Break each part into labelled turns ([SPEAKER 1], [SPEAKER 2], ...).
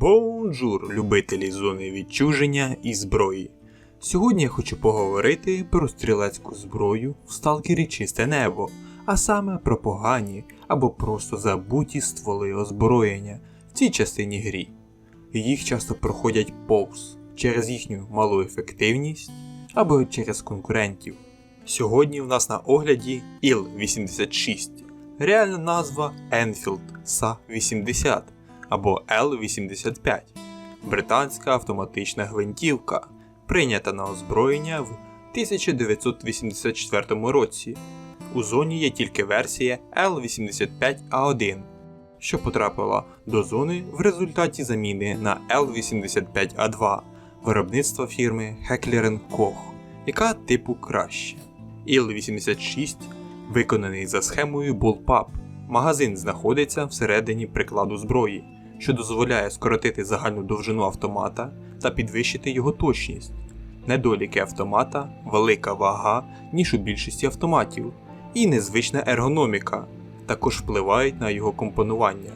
[SPEAKER 1] Бонжур, любителі зони відчуження і зброї. Сьогодні я хочу поговорити про стрілецьку зброю в сталкері Чисте Небо, а саме про погані або просто забуті стволи озброєння в цій частині грі. Їх часто проходять повз через їхню малу ефективність або через конкурентів. Сьогодні в нас на огляді ІЛ-86, реальна назва Enfield SA-80 або Л-85, британська автоматична гвинтівка, прийнята на озброєння в 1984 році. У зоні є тільки версія Л-85А1, що потрапила до зони в результаті заміни на Л-85А2 виробництва фірми Heckler Koch, яка типу краще. ІЛ-86 виконаний за схемою Bullpup. Магазин знаходиться всередині прикладу зброї, що дозволяє скоротити загальну довжину автомата та підвищити його точність. Недоліки автомата, велика вага, ніж у більшості автоматів, і незвична ергономіка також впливають на його компонування.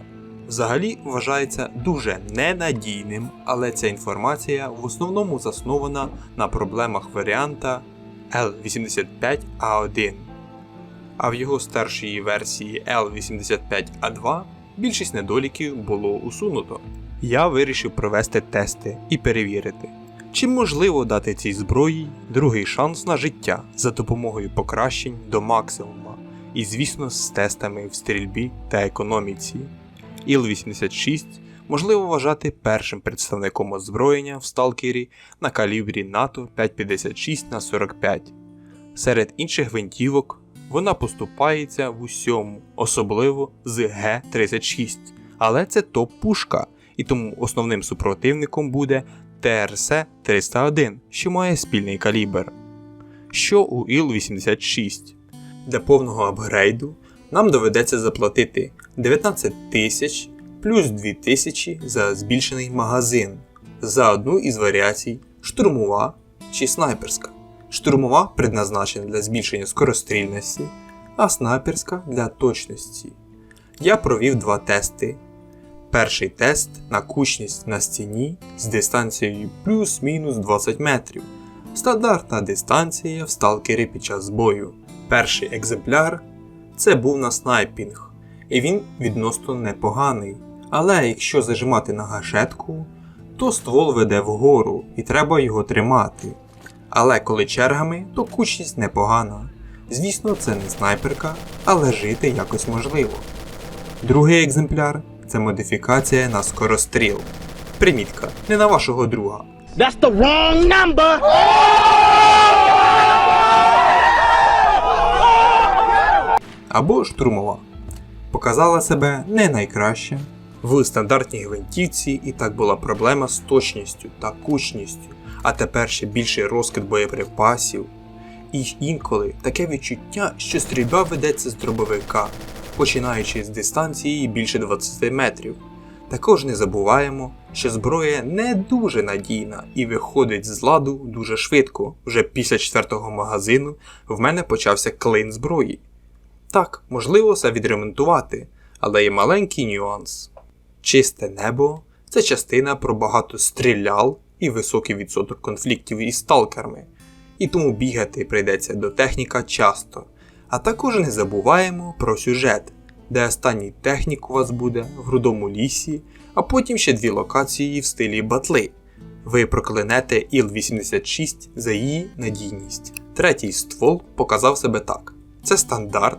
[SPEAKER 1] Взагалі вважається дуже ненадійним, але ця інформація в основному заснована на проблемах варіанта L85A1. А в його старшій версії L85A2 більшість недоліків було усунуто. Я вирішив провести тести і перевірити, чи можливо дати цій зброї другий шанс на життя за допомогою покращень до максимума, і звісно з тестами в стрільбі та економіці. ІЛ-86 можливо вважати першим представником озброєння в сталкері на калібрі НАТО 556 на 45 Серед інших гвинтівок вона поступається в усьому, особливо з Г-36, але це топ-пушка, і тому основним супротивником буде ТРС-301, що має спільний калібр. Що у ІЛ-86? Для повного апгрейду нам доведеться заплатити 19 тисяч плюс 2 тисячі за збільшений магазин за одну із варіацій штурмова чи снайперська. Штурмова предназначена для збільшення скорострільності, а снайперська для точності. Я провів два тести. Перший тест на кучність на стіні з дистанцією плюс-мінус 20 метрів. Стандартна дистанція в сталкері під час бою. Перший екземпляр це був на снайпінг, і він відносно непоганий. Але якщо зажимати на гашетку, то ствол веде вгору і треба його тримати. Але коли чергами, то кучність непогана. Звісно, це не снайперка, але жити якось можливо. Другий екземпляр це модифікація на скоростріл. Примітка, не на вашого друга.
[SPEAKER 2] That's the wrong number.
[SPEAKER 1] або штурмова. Показала себе не найкраще. В стандартній гвинтівці і так була проблема з точністю та кучністю, а тепер ще більший розкид боєприпасів. І інколи таке відчуття, що стрільба ведеться з дробовика, починаючи з дистанції більше 20 метрів. Також не забуваємо, що зброя не дуже надійна і виходить з ладу дуже швидко. Вже після четвертого магазину в мене почався клин зброї. Так, можливо все відремонтувати, але є маленький нюанс. Чисте небо це частина про багато стрілял і високий відсоток конфліктів із сталкерами, і тому бігати прийдеться до техніка часто. А також не забуваємо про сюжет, де останній технік у вас буде в грудому лісі, а потім ще дві локації в стилі батли. Ви проклинете Іл-86 за її надійність. Третій ствол показав себе так: це стандарт.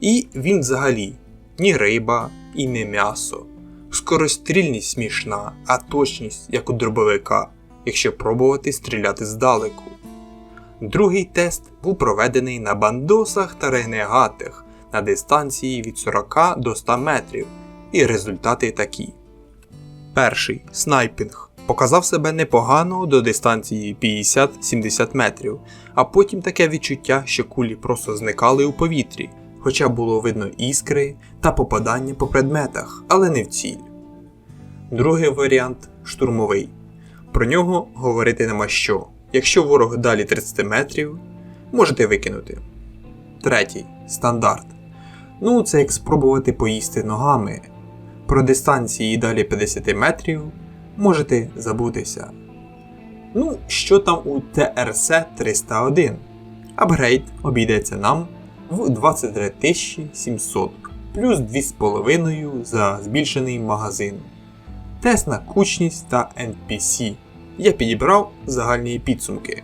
[SPEAKER 1] І він взагалі ні риба і не м'ясо. Скорострільність смішна, а точність, як у дробовика, якщо пробувати стріляти здалеку. Другий тест був проведений на бандосах та ренегатах на дистанції від 40 до 100 метрів, і результати такі. Перший снайпінг показав себе непогано до дистанції 50-70 метрів, а потім таке відчуття, що кулі просто зникали у повітрі хоча було видно іскри та попадання по предметах, але не в ціль. Другий варіант штурмовий. Про нього говорити нема що. Якщо ворог далі 30 метрів, можете викинути. Третій стандарт. Ну, це як спробувати поїсти ногами. Про дистанції далі 50 метрів можете забутися. Ну, що там у ТРС 301? Апгрейд обійдеться нам в 23 700 плюс 2,5 за збільшений магазин. Тест на кучність та NPC. Я підібрав загальні підсумки.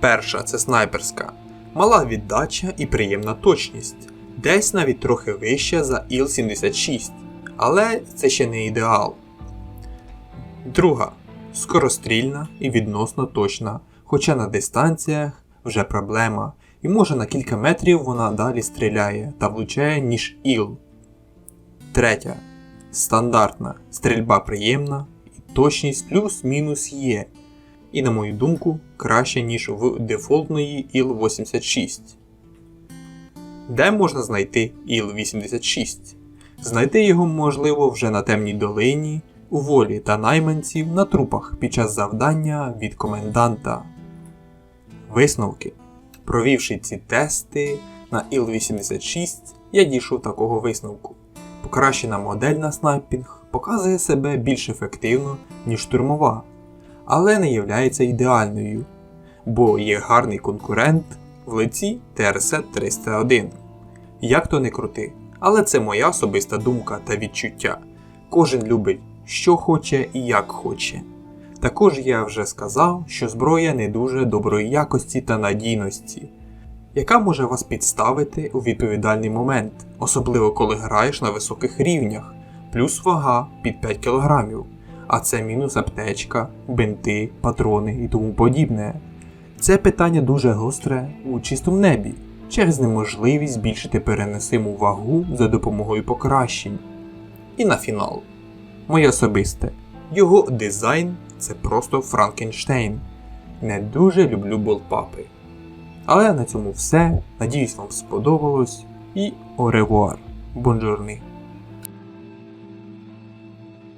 [SPEAKER 1] Перша це снайперська. Мала віддача і приємна точність. Десь навіть трохи вища за ІЛ-76. Але це ще не ідеал. Друга скорострільна і відносно точна, хоча на дистанціях вже проблема, і може на кілька метрів вона далі стріляє та влучає, ніж іл. Третя. Стандартна. Стрільба приємна, і точність плюс-мінус є. І, на мою думку, краще, ніж в дефолтної ІЛ-86. Де можна знайти ІЛ-86? Знайти його можливо вже на темній долині, у волі та найманців на трупах під час завдання від коменданта. Висновки. Провівши ці тести на ІЛ-86, я дійшов такого висновку. Покращена модель на снайпінг показує себе більш ефективно, ніж штурмова, але не являється ідеальною, бо є гарний конкурент в лиці ТРС-301. Як то не крути, але це моя особиста думка та відчуття. Кожен любить, що хоче і як хоче. Також я вже сказав, що зброя не дуже доброї якості та надійності, яка може вас підставити у відповідальний момент, особливо коли граєш на високих рівнях, плюс вага під 5 кг, а це мінус аптечка, бинти, патрони і тому подібне. Це питання дуже гостре у чистому небі, через неможливість збільшити переносиму вагу за допомогою покращень. І на фінал. Моє особисте. Його дизайн це просто Франкенштейн. Не дуже люблю болпапи. Але на цьому все. Надіюсь, вам сподобалось. І оревуар. Бонжурні.